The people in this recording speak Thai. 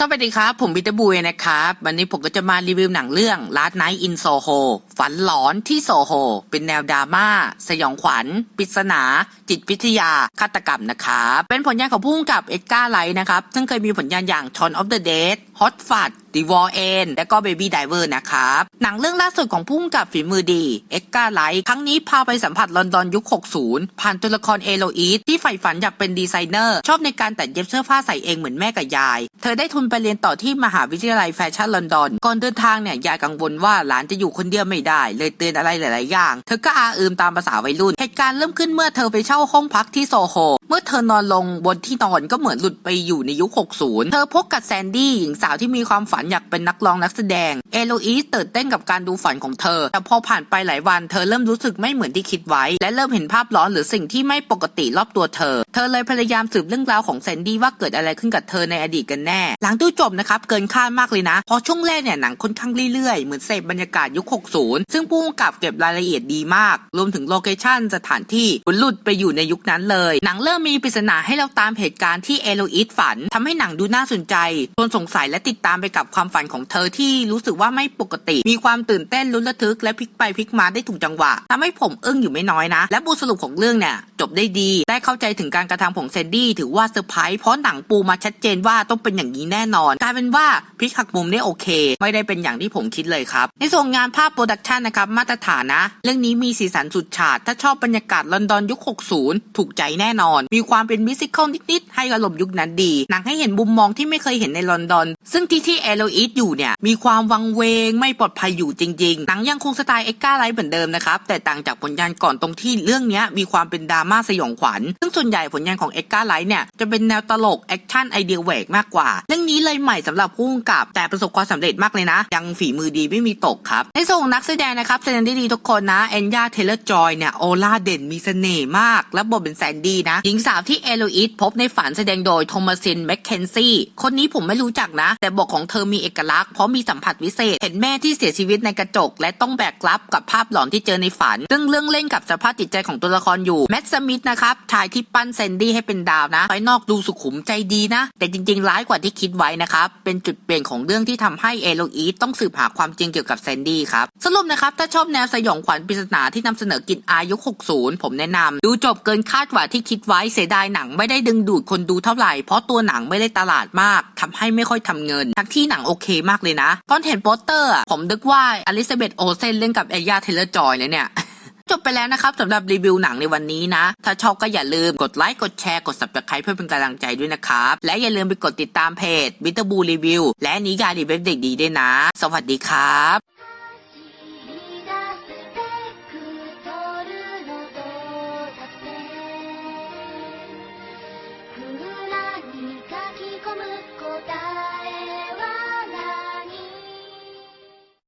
สวัสดีครับ ผมบิตบุยนะครับ วันนี้ผมก็จะมารีวิวหนังเรื่อง Last Night in Soho ฝันหลอนที่โซโฮ เป็นแนวดราม่า สยองขวัญปริศนา จิตวิทยา ฆาตกรรมนะครับ เป็นผลงานของผู้กำกับเอ็ดการ์ไลท์นะครับ ซึ่งเคยมีผลงานอย่าง Shaun of the Dead Hot Fuzz The War End และก็ Baby Diver นะครับ หนังเรื่องล่าสุดของผู้กำกับฝีมือดีเอ็ดกาไลท์ครั้งนี้พาไปสัมผัสลอนดอนยุค 60 ผ่านตัวละครเอโลอีสที่ใฝ่ฝันอยากเป็นดีไซเนอร์ ชอบในการแตัดเย็บเสื้อผ้าใส่เองเหมือนแม่กับยาย เธอได้ทุนไปเรียนต่อที่มหาวิทยาลัยแฟชั่นลอนดอน ก่อนเดินทางเนี่ยยายกังวลว่าหลานจะอยู่คนเดียวไม่ได้ เลยเตือนอะไรหลาย ๆ อย่าง เธอก็อาอืมตามภาษาวัยรุ่น เหตุการณ์เริ่มขึ้นเมื่อเธอไปเช่าห้องพักที่โซโฮ เมื่อเธอนอนลงบนที่นอนก็เหมือนหลุดไปอยู่ในยุค 60 เธอพบกับแซนดี้หญิงสาวที่มีความฝันอยากเป็นนักร้องนักแสดง เอโลอีสตื่นเต้นกับการดูฝันของเธอ แต่พอผ่านไปหลายวันเธอเริ่มรู้สึกไม่เหมือนที่คิดไว้ และเริ่มเห็นภาพร้อนหรือสิ่งที่ไม่ปกติรอบตัวเธอ เธอเลยพยายามสืบเรื่องราวของแซนดี้ว่าเกิดอะไรขึ้นกับเธอในอดีตกันแน่ หลังดูจบนะครับเกินคาดมากเลยนะ เพราะช่วงแรกเนี่ยหนังค่อนข้างเรื่อยๆ เหมือนเสพบรรยากาศยุค 60 ซึ่งผู้กำกับเก็บรายละเอียดดีมาก รวมถึงโลเคชั่นสถานที่หลุดไปอยู่ในยุคนั้นเลย หนังเริ่มมีปริศนาให้เราตามเหตุการณ์ที่เอโลอีสฝันทำให้หนังดูน่าสนใจชวนสงสัยและติดตามไปกับความฝันของเธอที่รู้สึกว่าไม่ปกติ มีความตื่นเต้นลุ้นระทึกและพลิกไปพลิกมาได้ถูกจังหวะทำให้ผมอึ้งอยู่ไม่น้อยนะ และบทสรุปของเรื่องเนี่ย จบได้ดี ได้เข้าใจถึงการกระทำของเซนดี้ถือว่าเซอร์ไพรส์เพราะหนังปูมาชัดเจนว่าต้องเป็นอย่างนี้แน่นอนกลายเป็นว่าพลิกหักมุมได้โอเค ไม่ได้เป็นอย่างที่ผมคิดเลยครับ ในส่วนงานภาพโปรดักชันนะครับมาตรฐานนะ เรื่องนี้มีสีสันสุดฉาด ถ้าชอบบรรยากาศลอนดอนยุค 60 ถูกใจแน่นอน มีความเป็นมิวสิควลนิดๆให้อารมณ์ยุคนั้นดี หนังให้เห็นมุมมองที่ไม่เคยเห็นในลอนดอน ซึ่งที่ที่เอโลอีสอยู่เนี่ยมีความวังเวงไม่ปลอดภัยอยู่จริงๆหนังยังคงสไตล์เอ็กก้าไลท์เหมือนเดิมนะครับแต่ต่างจากผลงานก่อนตรงที่เรื่องนี้มีความเป็นดราม่าสยองขวัญ ซึ่งส่วนใหญ่ผลงานของเอ็กกาไลท์เนี่ยจะเป็นแนวตลกแอคชั่นไอเดียแหวกมากกว่า เรื่องนี้เลยใหม่สำหรับผู้กำกับ แต่ประสบความสำเร็จมากเลยนะ ยังฝีมือดีไม่มีตกครับ ในส่วนของนักแสดงนะครับแสดงได้ดีทุกคนนะแอนยาเทเลอร์จอยเนี่ยโอลาเด่นมีเสน่ห์มาก และบทเป็นแซนดี้นะหญิงสาวที่เอโลอีสพบในฝันแสดงโดยโทมัสินแมคเคนซี่คนนี้ผมไม่รู้จักนะ แต่บทของเธอมีเอกลักษณ์เพราะมีสัมผัสวิเศษ เห็นแม่ที่เสียชีวิตในกระจก และต้องแบกรับกับภาพหลอนที่เจอในฝัน ซึ่งเรื่องเล่นกับสภาพจิตใจของตัวละครอยู่แมทสมิธนะครับชายที่ปั้นแซนดี้ให้เป็นดาวนะภายนอกดูสุขุมใจดีนะ แต่จริงๆ ร้ายกว่าที่คิดไว้นะครับ เป็นจุดเปลี่ยนของเรื่องที่ทำให้เอโลอีสต้องสืบหาความจริงเกี่ยวกับแซนดี้ครับ สรุปนะครับ ถ้าชอบแนวสยองขวัญปริศนาที่นำเสนอกลิ่นอายุ 60 ผมแนะนำดูจบเกินคาดกว่าที่คิดไว้เสียดายหนังไม่ได้ดึงดูดคนดูเท่าไหร่ เพราะตัวหนังไม่ได้ตลาดมากทำให้ไม่ค่อยทำเงิน ทั้งที่หนังโอเคมากเลยนะตอนเห็นโปสเตอร์ ผมนึกว่าอลิซาเบธโอเซนเล่นกับเอยาเทเลอร์จอยเลยเนี่ย จบไปแล้วนะครับสำหรับรีวิวหนังในวันนี้นะ ถ้าชอบก็อย่าลืมกดไลค์กดแชร์กด subscribe เพื่อเป็นกำลังใจด้วยนะครับ และอย่าลืมไปกดติดตามเพจบิตบูรีวิวและนิยายรีวิวเด็กดีด้วยนะ สวัสดีครับ